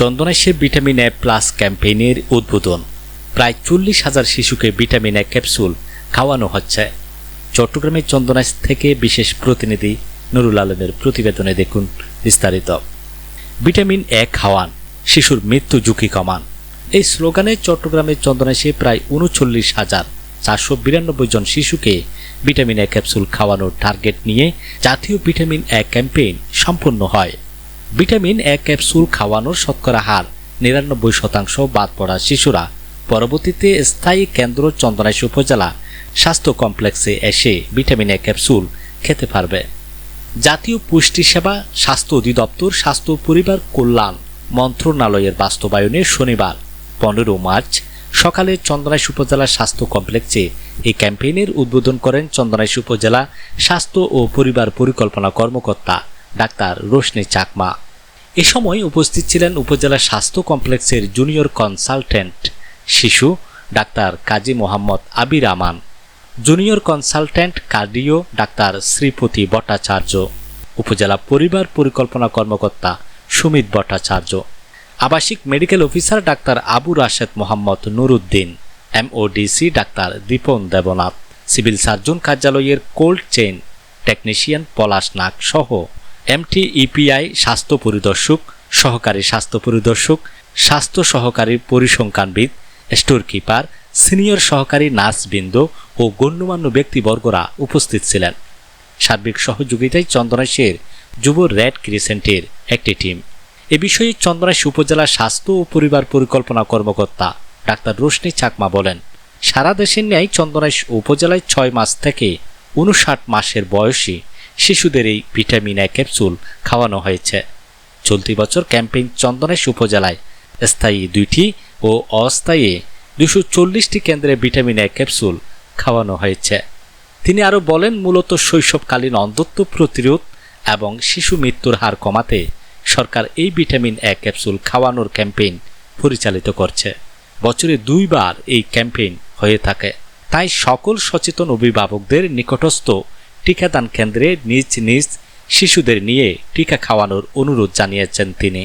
চন্দনেশে vitamin A plus ক্যাম্পেইনের উদ্বোধন। প্রায় চল্লিশ হাজার শিশুকে ভিটামিন এ ক্যাপসুল খাওয়ানো হচ্ছে। চট্টগ্রামের চন্দনাশ থেকে বিশেষ প্রতিনিধি নুরুল আলমের প্রতিবেদনে দেখুন বিস্তারিত। ভিটামিন এ খাওয়ান, শিশুর মৃত্যু ঝুঁকি কমান। এই স্লোগানে চট্টগ্রামের চন্দনাশে প্রায় উনচল্লিশ হাজার চারশো বিরানব্বই জন শিশুকে ভিটামিন এ ক্যাপসুল খাওয়ানোর টার্গেট নিয়ে জাতীয় ভিটামিন এ ক্যাম্পেইন সম্পন্ন হয়। ভিটামিন এ ক্যাপসুল খাওয়ানোর শতকরা হার, নিরানব্বই শতাংশ বাদ পড়া শিশুরা। পরবর্তীতে স্থায়ী কেন্দ্র চন্দনাইশ উপজেলা স্বাস্থ্য কমপ্লেক্সে এসে ভিটামিন এ ক্যাপসুল খেতে পারবে। জাতীয় পুষ্টি সেবা, স্বাস্থ্য অধিদপ্তর, স্বাস্থ্য পরিবার কল্যাণ মন্ত্রণালয়ের বাস্তবায়নে শনিবার, পনেরো মার্চ, সকালে চন্দনাইশ উপজেলা স্বাস্থ্য কমপ্লেক্সে এই ক্যাম্পেইনের উদ্বোধন করেন চন্দনাইশ উপজেলা স্বাস্থ্য ও পরিবার পরিকল্পনা কর্মকর্তা ডাক্তার রোশনি চাকমা। এ সময় উপস্থিত ছিলেন উপজেলা স্বাস্থ্য কমপ্লেক্সের জুনিয়র কনসালটেন্ট শিশু doctor Kazi Mohammad Abir Aman, junior consultant cardio doctor Sripati Bhattacharya, উপজেলা পরিবার পরিকল্পনা কর্মকর্তা সুমিত ভট্টাচার্য, আবাসিক medical officer doctor Abu Rashed Mohammad Nuruddin, MODC doctor Dipan Debnath, civil surgeon কার্যালয়ের cold chain technician Palash Nag সহ এমটি ইপিআই স্বাস্থ্য পরিদর্শক, সহকারী স্বাস্থ্য পরিদর্শক, স্বাস্থ্য সহকারী পরিসংখ্যানবিদ, স্টোর কিপার, সিনিয়র সহকারী নার্সবৃন্দ ও গণ্যমান্য ব্যক্তিবর্গরা উপস্থিত ছিলেন। সার্বিক সহযোগিতায় চন্দনাইশের যুব রেড ক্রিসেন্টের একটি টিম। এ বিষয়ে চন্দনাইশ উপজেলা স্বাস্থ্য ও পরিবার পরিকল্পনা কর্মকর্তা ডাক্তার রোশনি চাকমা বলেন, সারা দেশের ন্যায় চন্দনাইশ উপজেলায় ছয় মাস থেকে উনষাট মাসের বয়সী শিশুদের এই ভিটামিন এ ক্যাপসুল খাওয়ানো হয়েছে। চলতি বছর ক্যাম্পেইন চন্দনেশ উপজেলায় স্থায়ী দুইটি ও অস্থায়ী দুশো চল্লিশটি কেন্দ্রে ভিটামিন এ ক্যাপসুল খাওয়ানো হয়েছে। তিনি আরও বলেন, মূলত শৈশবকালীন অন্ধত্ব প্রতিরোধ এবং শিশু মৃত্যুর হার কমাতে সরকার এই ভিটামিন এ ক্যাপসুল খাওয়ানোর ক্যাম্পেইন পরিচালিত করছে। বছরে দুইবার এই ক্যাম্পেইন হয়ে থাকে। তাই সকল সচেতন অভিভাবকদের নিকটস্থ টিকাদান কেন্দ্রে নিজ নিজ শিশুদের নিয়ে টিকা খাওয়ানোর অনুরোধ জানিয়েছেন তিনি।